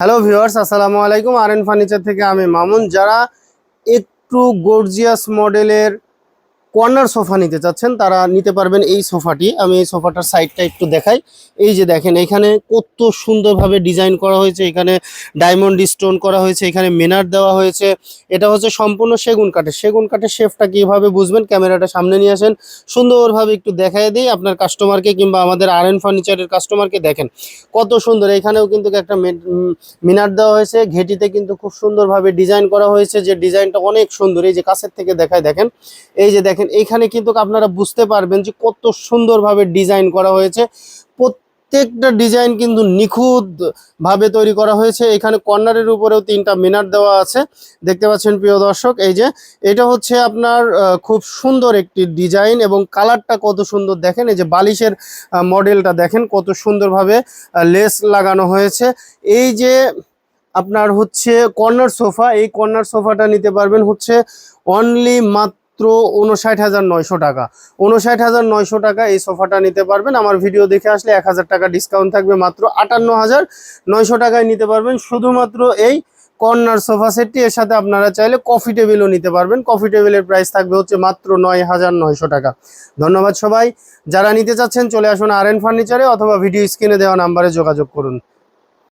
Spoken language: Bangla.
হ্যালো ভিউয়ার্স আসসালামু আলাইকুম। আর ফার্নিচার থেকে আমি মামুন। যারা একটু গর্জিয়াস মডেলের কর্নার সোফা নিতে চাচ্ছেন, তারা নিতে পারবেন এই সোফাটি। আমি এই সোফাটার সাইডটা একটু দেখাই। এই যে দেখেন, এখানে কত সুন্দরভাবে ডিজাইন করা হয়েছে। এখানে ডায়মন্ড স্টোন করা হয়েছে, এখানে মেনার দেওয়া হয়েছে। এটা হচ্ছে সম্পূর্ণ সেগুন কাঠের। সেগুন কাঠের শেফটা কীভাবে বুঝবেন? ক্যামেরাটা সামনে নিয়ে আসেন। সুন্দরভাবে একটু দেখাই দিই। আপনার কাস্টমারকে কিংবা আমাদের আর এন ফার্নিচারের কাস্টমারকে দেখেন। কত সুন্দর। এখানেও কিন্তু একটা মিনার দেওয়া হয়েছে। ঘেটিতে কিন্তু খুব সুন্দরভাবে ডিজাইন করা হয়েছে। যে ডিজাইনটা অনেক সুন্দর। এই যে কাছের থেকে দেখায়, দেখেন। এই যে দেখেন এইখানে কিন্তু আপনারা বুঝতে পারবেন যে কত সুন্দরভাবে ডিজাইন করা হয়েছে। প্রত্যেকটা ডিজাইন কিন্তু নিখুঁত ভাবে তৈরি করা হয়েছে। এখানে কর্নারের উপরেও তিনটা মিনার দেওয়া আছে। দেখতে পাচ্ছেন, প্রিয় দর্শক, এই যে এটা হচ্ছে আপনার খুব সুন্দর একটি ডিজাইন এবং কালারটা কত সুন্দর। দেখেন, এই যে বালিশের মডেলটা দেখেন, কত সুন্দরভাবে লেস লাগানো হয়েছে। এই যে আপনার হচ্ছে কর্নার সোফা, এই কর্নার সোফাটা নিতে পারবেন হচ্ছে অনলি মাত্র উনষাট হাজার নয়শো টাকা। উনষাট হাজার নয়শো টাকা এই সোফাটা নিতে পারবেন। আমার ভিডিও দেখে আসলে এক হাজার টাকা ডিসকাউন্ট থাকবে মাত্র আটান্ন হাজার নয়শো টাকায় নিতে পারবেন। শুধুমাত্র এই কর্নার সোফা সেটটি এর সাথে আপনারা চাইলে কফি টেবিলও নিতে পারবেন। কফি টেবিলের প্রাইস থাকবে হচ্ছে মাত্র নয় হাজার নয়শো টাকা। ধন্যবাদ সবাই। যারা নিতে চাচ্ছেন চলে আসুন আর এন ফার্নিচারে অথবা ভিডিও স্ক্রিনে দেওয়া নাম্বারে যোগাযোগ করুন।